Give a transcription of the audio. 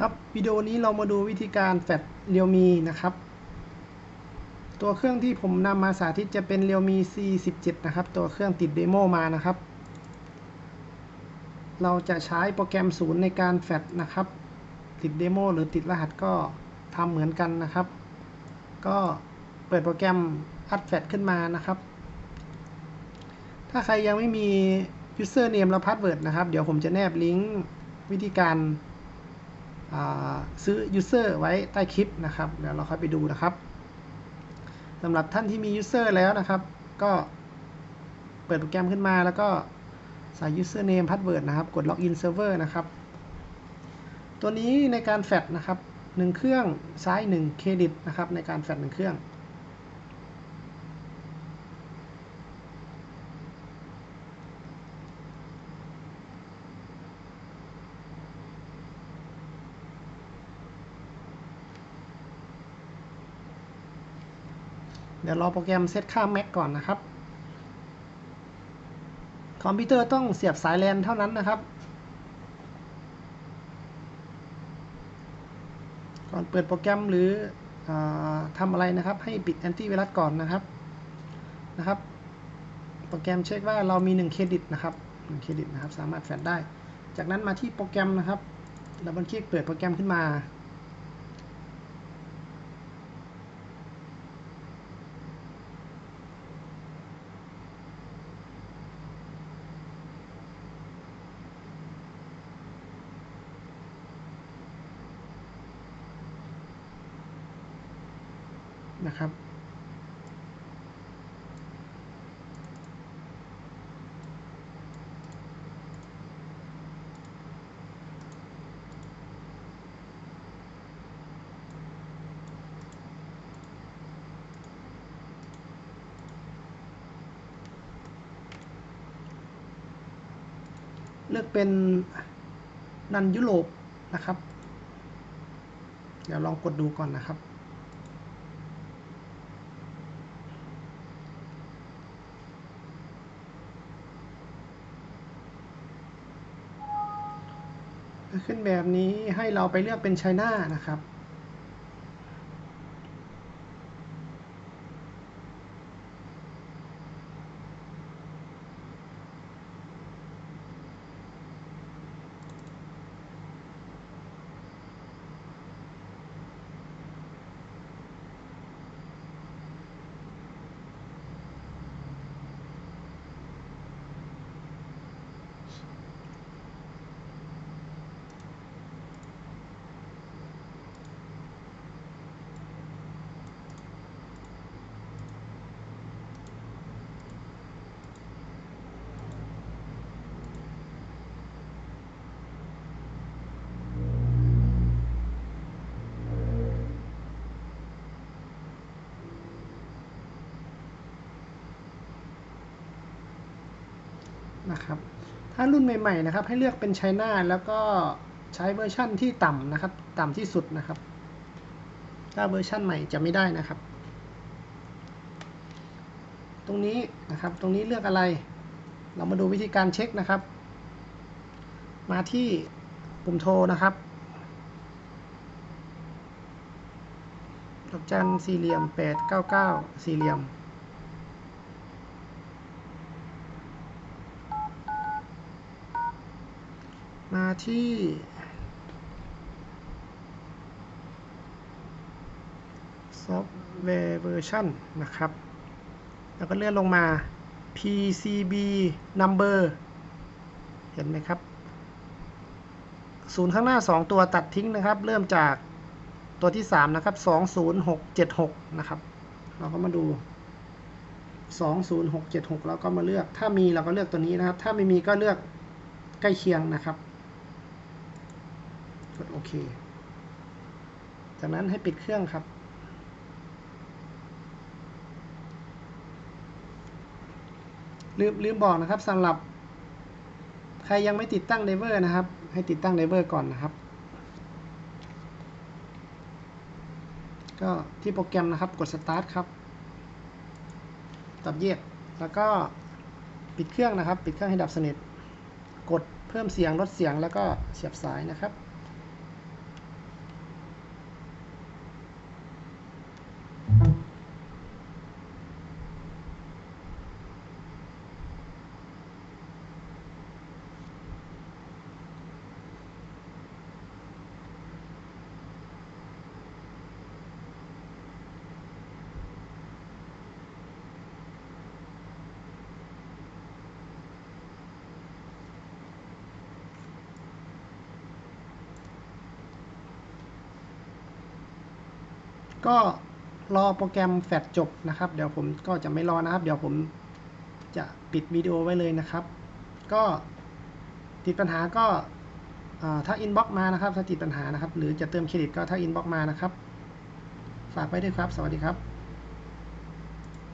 ครับวิดีโอนี้เรามาดูวิธีการแฟลชเรียวมีนะครับ ตัวเครื่องที่ผมนำมาสาธิตจะเป็นเรียวมี C17 นะครับ ตัวเครื่องติดเดโมมานะครับ เราจะใช้โปรแกรมศูนย์ในการแฟลชนะครับ ติดเดโมหรือติดรหัสก็ทำเหมือนกันนะครับ ก็เปิดโปรแกรมอัดแฟลชขึ้นมานะครับ ถ้าใครยังไม่มี username และ password นะครับ เดี๋ยวผมจะแนบลิงก์วิธีการ ซื้อ user ไว้ใต้คลิปนะครับ เดี๋ยวเราค่อยไปดูนะครับสำหรับท่านที่มี user แล้วนะครับ ก็เปิดโปรแกรมขึ้นมาแล้วก็ใส่ username password นะครับ กด login server นะครับ ตัวนี้ในการแฟดนะครับ 1 เครื่องซ้าย 1 เครดิตนะครับ ในการแฟด1เครื่อง เดี๋ยวรอโปรแกรมเซตค่า Mac ก่อนนะครับ คอมพิวเตอร์ต้องเสียบสายแลนเท่านั้นนะครับ ก่อนเปิดโปรแกรมหรืออทำอะไรนะครับ ให้ปิดแอนตี้ไวรัสก่อนนะครับนะครับ โปรแกรมเช็คว่าเรามี 1 เครดิตนะครับ1เครดิตนะครับ สามารถแฟลชได้ จากนั้นมาที่โปรแกรมนะครับดับเบิลคลิกเปิดโปรแกรมขึ้นมา นะครับ เลือกเป็นนันยุโรปนะครับ เดี๋ยวลองกดดูก่อนนะครับ ขึ้นแบบนี้ให้เราไปเลือกเป็นไชน่านะครับ นะครับ ถ้ารุ่นใหม่ๆนะครับให้เลือกเป็น China แล้วก็ใช้เวอร์ชั่นที่ต่ำนะครับ ต่ำที่สุดนะครับ ถ้าเวอร์ชั่นใหม่จะไม่ได้นะครับ ตรงนี้นะครับ ตรงนี้เลือกอะไร เรามาดูวิธีการเช็คนะครับ มาที่ปุ่มโทรนะครับดอกจันสี่เหลี่ยม899สี่เหลี่ยม มาที่ซอฟต์แวร์เวอร์ชันนะครับ แล้วก็เลื่อนลงมา PCB number เห็นไหมครับ ศูนย์ข้างหน้า 2 ตัวตัดทิ้งนะครับ เริ่มจากตัวที่ 3 นะครับ 20676 นะครับ เราก็มาดู 20676 แล้วก็มาเลือก ถ้ามีเราก็เลือกตัวนี้นะครับ ถ้าไม่มีก็เลือกใกล้เคียงนะครับ กดโอเค จากนั้นให้ปิดเครื่องครับ ลืมลืมบอกนะครับสำหรับใครยังไม่ติดตั้งไดเวอร์นะครับ ให้ติดตั้งไดเวอร์ก่อนนะครับ ก็ที่โปรแกรมนะครับกด start ครับตับเยียดแล้วก็ปิดเครื่องนะครับ ปิดเครื่องให้ดับสนิท กดเพิ่มเสียงลดเสียงแล้วก็เสียบสายนะครับ ก็รอโปรแกรมแฟดจบนะครับ เดี๋ยวผมก็จะไม่รอนะครับ เดี๋ยวผมจะปิดวิดีโอไว้เลยนะครับ ก็ติดปัญหาก็ถ้าอินบ็อกมานะครับถ้าติดปัญหานะครับ หรือจะเติมเครดิตก็ถ้าอินบ็อกมานะครับ ฝากไว้ด้วยครับ สวัสดีครับ